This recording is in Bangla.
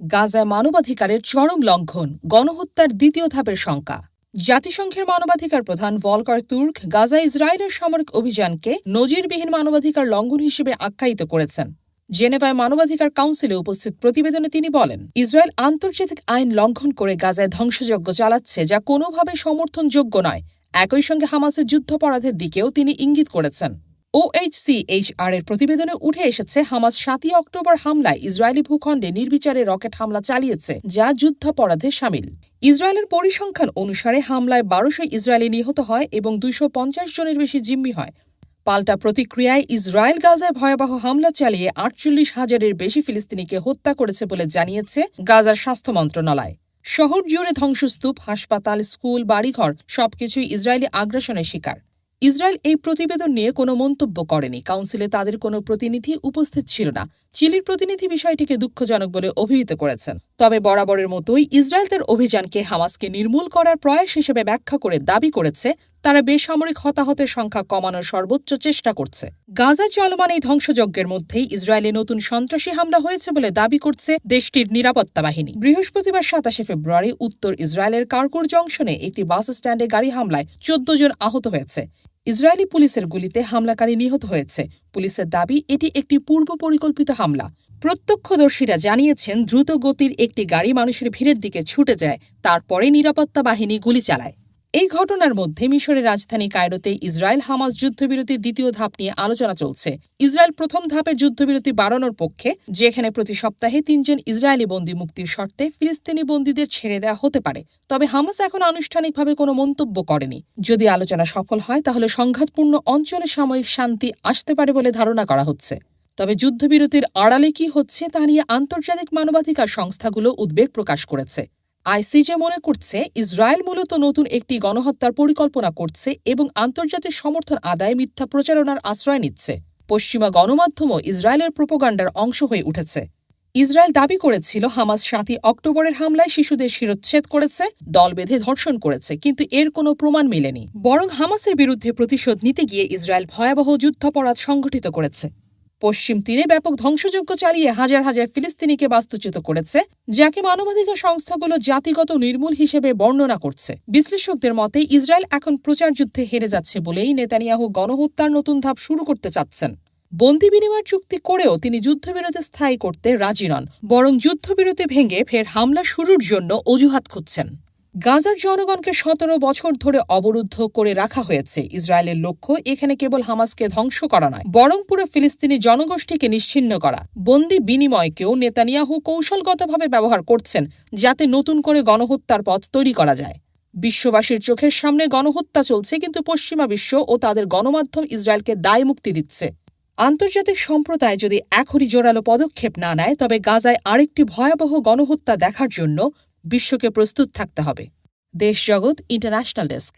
গাজায় মানবাধিকারের চরম লঙ্ঘন, গণহত্যার দ্বিতীয় ধাপের শঙ্কা। জাতিসংঘের মানবাধিকার প্রধান ভলকার তুর্ক গাজা ইসরায়েলের সামরিক অভিযানকে নজিরবিহীন মানবাধিকার লঙ্ঘন হিসেবে আখ্যায়িত করেছেন। জেনেভায় মানবাধিকার কাউন্সিলে উপস্থিত প্রতিবেদনে তিনি বলেন, ইসরায়েল আন্তর্জাতিক আইন লঙ্ঘন করে গাজায় ধ্বংসযজ্ঞ চালাচ্ছে যা কোনোভাবে সমর্থনযোগ্য নয়। একই সঙ্গে হামাসের যুদ্ধাপরাধের দিকেও তিনি ইঙ্গিত করেছেন। ওএইচসিএইচআর এর প্রতিবেদনে উঠে এসেছে, হামাস সাতই অক্টোবর হামলায় ইসরায়েলি ভূখণ্ডে নির্বিচারে রকেট হামলা চালিয়েছে, যা যুদ্ধাপরাধে সামিল। ইসরায়েলের পরিসংখ্যান অনুসারে হামলায় বারোশো ইসরায়েলি নিহত হয় এবং দুইশো পঞ্চাশ জনের বেশি জিম্মি হয়। পাল্টা প্রতিক্রিয়ায় ইসরায়েল গাজায় ভয়াবহ হামলা চালিয়ে আটচল্লিশ হাজারের বেশি ফিলিস্তিনিকে হত্যা করেছে বলে জানিয়েছে গাজার স্বাস্থ্য মন্ত্রণালয়। শহর জুড়ে ধ্বংসস্তূপ, হাসপাতাল, স্কুল, বাড়িঘর সবকিছুই ইসরায়েলি আগ্রাসনের শিকার। ইসরায়েল এই প্রতিবেদন নিয়ে কোনো মন্তব্য করেনি। কাউন্সিলে তাদের কোনো প্রতিনিধি উপস্থিত ছিল না। চিলির প্রতিনিধি বিষয়টিকে দুঃখজনক বলে অভিহিত করেছেন। তবে বরাবরের মতোই ইসরায়েল তার অভিযানকে হামাসকে নির্মূল করার প্রয়াস হিসেবে ব্যাখ্যা করে দাবি করেছে, তারা বেসামরিক হতাহতের সংখ্যা কমানোর সর্বোচ্চ চেষ্টা করছে। গাজা চলমান এই ধ্বংসযজ্ঞের মধ্যেই ইসরায়েলে নতুন সন্ত্রাসী হামলা হয়েছে বলে দাবি করছে দেশটির নিরাপত্তা বাহিনী। বৃহস্পতিবার সাতাশে ফেব্রুয়ারি উত্তর ইসরায়েলের কারকুর জংশনে একটি বাস স্ট্যান্ডে গাড়ি হামলায় চোদ্দ জন আহত হয়েছে। ইসরায়েলি পুলিশের গুলিতে হামলাকারী নিহত হয়েছে। পুলিশের দাবি, এটি একটি পূর্ব পরিকল্পিত হামলা। প্রত্যক্ষদর্শীরা জানিয়েছেন দ্রুত গতির একটি গাড়ি মানুষের ভিড়ের দিকে ছুটে যায়, তারপরে নিরাপত্তা বাহিনী গুলি চালায়। এই ঘটনার মধ্যে মিশরের রাজধানী কায়রোতে ইসরায়েল হামাস যুদ্ধবিরতির দ্বিতীয় ধাপ নিয়ে আলোচনা চলছে। ইসরায়েল প্রথম ধাপের যুদ্ধবিরতি বাড়ানোর পক্ষে, যেখানে প্রতি সপ্তাহে তিনজন ইসরায়েলি বন্দী মুক্তির শর্তে ফিলিস্তিনি বন্দীদের ছেড়ে দেওয়া হতে পারে। তবে হামাস এখন আনুষ্ঠানিকভাবে কোনো মন্তব্য করেনি। যদি আলোচনা সফল হয়, তাহলে সংঘাতপূর্ণ অঞ্চলে সাময়িক শান্তি আসতে পারে বলে ধারণা করা হচ্ছে। তবে যুদ্ধবিরতির আড়ালে কি হচ্ছে, তা নিয়ে আন্তর্জাতিক মানবাধিকার সংস্থাগুলো উদ্বেগ প্রকাশ করেছে। আইসিজে মনে করছে, ইসরায়েল মূলত নতুন একটি গণহত্যার পরিকল্পনা করছে এবং আন্তর্জাতিক সমর্থন আদায় মিথ্যা প্রচারণার আশ্রয় নিচ্ছে। পশ্চিমা গণমাধ্যমও ইসরায়েলের প্রোপোগান্ডার অংশ হয়ে উঠেছে। ইসরায়েল দাবি করেছিল, হামাস সাতই অক্টোবরের হামলায় শিশুদের শিরচ্ছেদ করেছে, দল বেঁধে ধর্ষণ করেছে, কিন্তু এর কোনো প্রমাণ মেলেনি। বরং হামাসের বিরুদ্ধে প্রতিশোধ নিতে গিয়ে ইসরায়েল ভয়াবহ যুদ্ধাপরাধ সংঘটিত করেছে। পশ্চিম তীরে ব্যাপক ধ্বংসযজ্ঞ চালিয়ে হাজার হাজার ফিলিস্তিনিকে বাস্তুচ্যুত করেছে, যাকে মানবাধিকার সংস্থাগুলো জাতিগত নির্মূল হিসেবে বর্ণনা করছে। বিশ্লেষকদের মতে, ইসরায়েল এখন প্রচার যুদ্ধে হেরে যাচ্ছে বলেই নেতানিয়াহু গণহত্যার নতুন ধাপ শুরু করতে চাচ্ছেন। বন্দি বিনিময় চুক্তি করেও তিনি যুদ্ধবিরতি স্থায়ী করতে রাজি নন, বরং যুদ্ধবিরতি ভেঙে ফের হামলা শুরুর জন্য অজুহাত খুঁজছেন। গাজার জনগণকে সতেরো বছর ধরে অবরুদ্ধ করে রাখা হয়েছে। ইসরায়েলের লক্ষ্য এখানে কেবল হামাসকে ধ্বংস করা নয় বরং পুরো ফিলিস্তিনি জনগোষ্ঠীকে নিশ্চিহ্ন করা। বন্দি বিনিময়কেও নেতানিয়াহু কৌশলগতভাবে ব্যবহার করছেন যাতে নতুন করে গণহত্যার পথ তৈরি করা যায়। বিশ্ববাসীর চোখের সামনে গণহত্যা চলছে, কিন্তু পশ্চিমা বিশ্ব ও তাদের গণমাধ্যম ইসরায়েলকে দায় মুক্তি দিচ্ছে। আন্তর্জাতিক সম্প্রদায় যদি এখনই জোরালো পদক্ষেপ না নেয়, তবে গাজায় আরেকটি ভয়াবহ গণহত্যা দেখার জন্য বিশ্বকে প্রস্তুত থাকতে হবে। দেশ জগৎ ইন্টারন্যাশনাল ডেস্ক